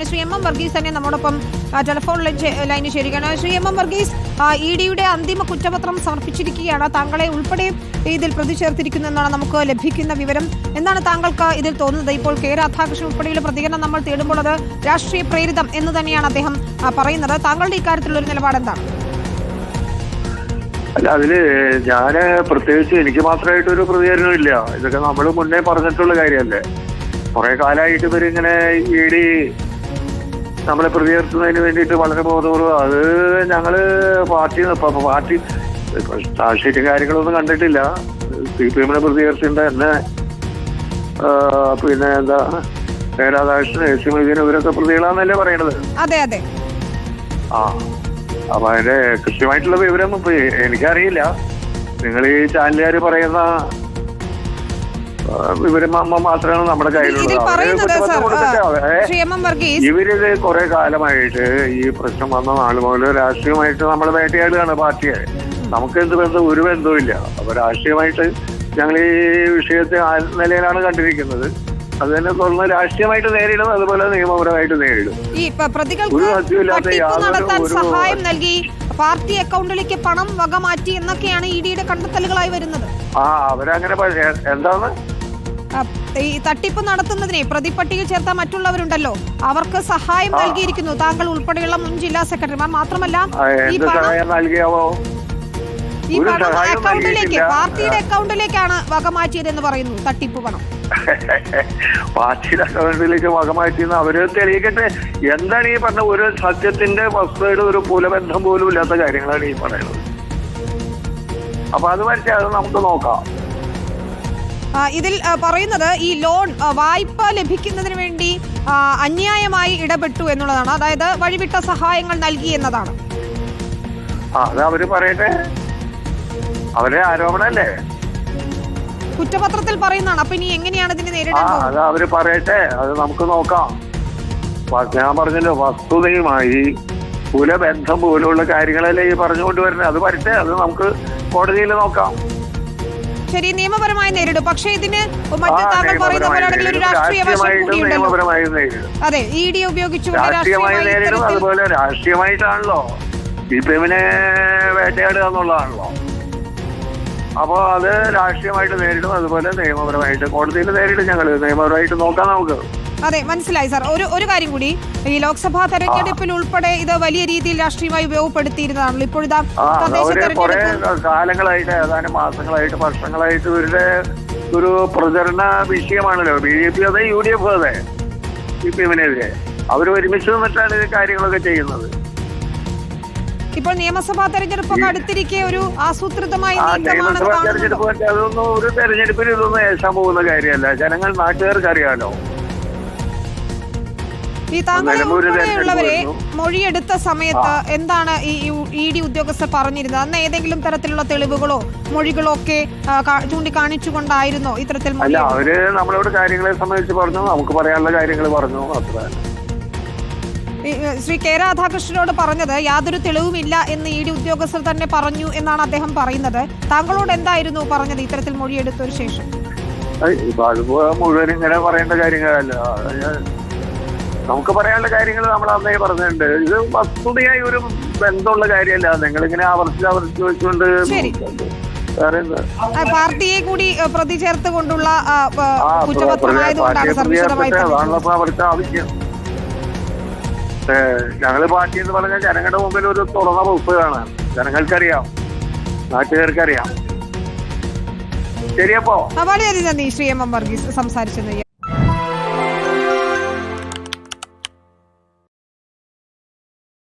ചേരുകയാണ് Shri M M Varghese തന്നെ നമ്മോടൊപ്പം ടെലിഫോൺ ലൈൻ ശരിയാണ് Shri M M Varghese E ഡിയുടെ അന്തിമ കുറ്റപത്രം സമർപ്പിച്ചിരിക്കുകയാണ്. താങ്കളെ ഉൾപ്പെടെ ഇതിൽ പ്രതിചേർത്തിരിക്കുന്നു എന്നാണ് നമുക്ക് ലഭിക്കുന്ന വിവരം. എന്താണ് താങ്കൾക്ക് ഇതിൽ തോന്നുന്നത്? ഇപ്പോൾ കെ രാധാകൃഷ്ണൻ ഉൾപ്പെടെയുള്ള പ്രതികരണം നമ്മൾ തേടുമ്പോൾ അത് രാഷ്ട്രീയ പ്രേരിതം എന്ന് തന്നെയാണ് അദ്ദേഹം പറയുന്നത്. താങ്കളുടെ ഇക്കാര്യത്തിലുള്ള ഒരു നിലപാട് എന്താണ്? അല്ല അതിൽ ഞാൻ പ്രത്യേകിച്ച് എനിക്ക് മാത്രമായിട്ട് ഒരു പ്രതികരണം ഇല്ല. ഇതൊക്കെ നമ്മൾ മുന്നേ പറഞ്ഞിട്ടുള്ള കാര്യമല്ലേ? കുറെ കാലമായിട്ട് ഇവരിങ്ങനെ ഇ ഡി നമ്മളെ പ്രതികരിക്കുന്നതിന് വേണ്ടിയിട്ട് വളരെ ബോധപൂർവം അത് ഞങ്ങൾ പാർട്ടി പാർട്ടി സാക്ഷിയും കാര്യങ്ങളൊന്നും കണ്ടിട്ടില്ല. സി പി എമ്മിനെ പ്രതികരിച്ചിട്ടുണ്ട്. എന്നെ പിന്നെ എന്താ രാധാകൃഷ്ണൻ എ സി മൊയ്തീൻ ഇവരൊക്കെ പ്രതികളാന്നല്ലേ പറയണത്? അതെ അതെ. ആ അപ്പൊ അതിന്റെ കൃത്യമായിട്ടുള്ള വിവരം എനിക്കറിയില്ല. നിങ്ങൾ ഈ ചാനലുകാർ പറയുന്ന വിവരം മാത്രമാണ് നമ്മുടെ കയ്യിലുള്ളത്. ഇവരിത് കുറെ കാലമായിട്ട് ഈ പ്രശ്നം വന്ന നാൾ മുതൽ രാഷ്ട്രീയമായിട്ട് നമ്മൾ വേട്ടയാടുകയാണ് പാർട്ടിയെ. നമുക്ക് എന്ത് ബന്ധം? ഒരു ബന്ധവും ഇല്ല അപ്പൊ രാഷ്ട്രീയമായിട്ട് ഞങ്ങൾ ഈ വിഷയത്തെ ആ നിലയിലാണ് കണ്ടിരിക്കുന്നത്. അത് തന്നെ തുടർന്ന് രാഷ്ട്രീയമായിട്ട് നേരിടും അതുപോലെ നിയമപരമായിട്ട് നേരിടും. ഒരു സത്യവുമില്ലാത്ത യാതൊരു പാർട്ടി അക്കൗണ്ടിലേക്ക് പണം വകമാറ്റി എന്നൊക്കെയാണ് ഇ ഡിയുടെ കണ്ടെത്തലുകളായി വരുന്നത്. ആ അവരങ്ങനെ എന്താണ് ഈ തട്ടിപ്പ് നടത്തുന്നതിനെ പ്രതിപട്ടിക ചേർത്ത മറ്റുള്ളവരുണ്ടല്ലോ. അവർക്ക് സഹായം നൽകിയിരിക്കുന്നു. താങ്കൾ ഉൾപ്പെടെയുള്ള മുൻ ജില്ലാ സെക്രട്ടറിമാർ മാത്രമല്ല ഈ പണം ഈ പണം അക്കൗണ്ടിലേക്ക്. പാർട്ടിയുടെ അക്കൗണ്ടിലേക്കാണ് വകമാറ്റിയതെന്ന് പറയുന്നു തട്ടിപ്പ് പണം. പാർട്ടിയുടെ അക്കൗണ്ടിലേക്ക് വകമാറ്റിയെന്ന് അവർ തെളിയിക്കട്ടെ. എന്താണ് ഈ പറഞ്ഞ ഒരു സത്യത്തിന്റെ വസ്തുതയുടെ ഒരു കുലബന്ധം പോലും ഇല്ലാത്ത കാര്യങ്ങളാണ് ഈ പറയുന്നത്. അപ്പൊ അത് വരച്ചാൽ നമുക്ക് നോക്കാം. ഇതിൽ പറയുന്നത് ഈ ലോൺ വായ്പ ലഭിക്കുന്നതിന് വേണ്ടി അന്യായമായി ഇടപെട്ടു എന്നുള്ളതാണ്. അതായത് വഴിവിട്ട സഹായങ്ങൾ നൽകി എന്നതാണ്. അത് അവർ പറയട്ടെ. അവരെ ആരോപണല്ലേ? കുറ്റപത്രത്തിൽ പറയുന്നതാണ്. അപ്പൊ ഇനി എങ്ങനെയാണ് ഇതിനെ നേരിടുന്നത് അത് അവർ പറയട്ടെ. അത് നമുക്ക് നോക്കാം. ഞാൻ പറഞ്ഞല്ലോ വസ്തുതയുമായി കുലബന്ധം പോലുള്ള കാര്യങ്ങളല്ലേ ഈ പറഞ്ഞുകൊണ്ട് വരുന്നത്. അത് വരട്ടെ. അത് നമുക്ക് കോടതിയിൽ നോക്കാം. ശരി നിയമപരമായി നേരിടും. പക്ഷേ ഇതിന് മറ്റു താങ്കൾ പറയുന്ന പോലെയാണെങ്കിൽ ഒരു. രാഷ്ട്രീയ വശം കൂടിയുണ്ടല്ലോ. അതെ ഇ ഡി ഉപയോഗിച്ചുകൊണ്ട് രാഷ്ട്രീയമായി നേരിടും. ഇത്തരത്തിൽ അതുപോലെ രാഷ്ട്രീയമായിട്ടാണല്ലോ. സി പി എമ്മിനെ വേട്ടയാടുക എന്നുള്ളതാണല്ലോ. അപ്പോ അത് രാഷ്ട്രീയമായിട്ട് നേരിടും. അതുപോലെ നിയമപരമായിട്ട് കോടതിയിൽ നേരിടും ഞങ്ങൾ നിയമപരമായിട്ട് നോക്കാം നമുക്ക്. അതെ മനസ്സിലായി സാർ. ഒരു ഒരു കാര്യം കൂടി. ഈ ലോക്സഭാ തെരഞ്ഞെടുപ്പിൽ ഉൾപ്പെടെ ഇത് വലിയ രീതിയിൽ രാഷ്ട്രീയമായി ഉപയോഗപ്പെടുത്തിയിരുന്നതാണല്ലോ. ഇപ്പോഴത്തെ തദ്ദേശ തെരഞ്ഞെടുപ്പ് കാലങ്ങളായിട്ട് ഏതാനും മാസങ്ങളായിട്ട് വർഷങ്ങളായിട്ട് ഇവരുടെ ഒരു പ്രചരണ വിഷയമാണല്ലോ. ബി ജെ പി അതെ യു ഡി എഫ് അതെ. സി പി എമ്മിനെതിരെ അവർ ഒരുമിച്ച് നിന്നിട്ടാണ് ഈ കാര്യങ്ങളൊക്കെ ചെയ്യുന്നത്. ഇപ്പോൾ നിയമസഭാ തെരഞ്ഞെടുപ്പൊക്കെ അടുത്തിരിക്കെ ഒരു ആസൂത്രിതമായ നിയമസഭാ തെരഞ്ഞെടുപ്പ് അതൊന്നും ഒരു തെരഞ്ഞെടുപ്പിൽ ഇതൊന്നും ഏശാൻ പോകുന്ന കാര്യമല്ല. ജനങ്ങൾ നാട്ടുകാർക്ക് അറിയാലോ. ഈ താങ്കളെ ഉൾപ്പെടെയുള്ളവരെ മൊഴിയെടുത്ത സമയത്ത് എന്താണ് ഈ ഇ ഡി ഉദ്യോഗസ്ഥർ പറഞ്ഞിരുന്നത്? അന്ന് ഏതെങ്കിലും തരത്തിലുള്ള തെളിവുകളോ മൊഴികളോ ഒക്കെ ചൂണ്ടിക്കാണിച്ചുകൊണ്ടായിരുന്നോ ഇത്തരത്തിൽ അല്ല അവർ നമ്മളോട് കാര്യങ്ങളെ സംബന്ധിച്ച് പറഞ്ഞു. നമുക്ക് പറയാനുള്ള കാര്യങ്ങൾ പറഞ്ഞു. അത്ര. ശ്രീ കെ രാധാകൃഷ്ണനോട് പറഞ്ഞത് യാതൊരു തെളിവുമില്ല എന്ന് ഇ ഡി ഉദ്യോഗസ്ഥർ തന്നെ പറഞ്ഞു എന്നാണ് അദ്ദേഹം പറയുന്നത്. താങ്കളോട് എന്തായിരുന്നു പറഞ്ഞത് ഇത്തരത്തിൽ മൊഴിയെടുത്തതിനു ശേഷം? മുഴുവൻ ഇങ്ങനെ പറയേണ്ട കാര്യങ്ങളല്ല. നമുക്ക് പറയാനുള്ള കാര്യങ്ങൾ നമ്മൾ അന്നേ പറഞ്ഞിട്ടുണ്ട്. ഇത് വസ്തുതയായി ഒരു ബന്ധമുള്ള കാര്യമല്ല. നിങ്ങളിങ്ങനെ ആവർത്തിച്ച് ആവർത്തിച്ച് വെച്ചുകൊണ്ട് പാർട്ടിയെ കൂടി പ്രതി ചേർത്ത് കൊണ്ടുള്ള കുറ്റപത്രമായതുകൊണ്ടാണ് ആവശ്യം ഞങ്ങൾ പാർട്ടി എന്ന് പറഞ്ഞാൽ ജനങ്ങളുടെ മുമ്പിൽ ഒരു തുറന്ന പുസ്തകമാണ് ജനങ്ങൾക്കറിയാം. നാട്ടുകാർക്കറിയാം. ശരിയപ്പോ? വളരെയധികം നന്ദി ശ്രീ എം എം വർഗീസ് സംസാരിച്ചത്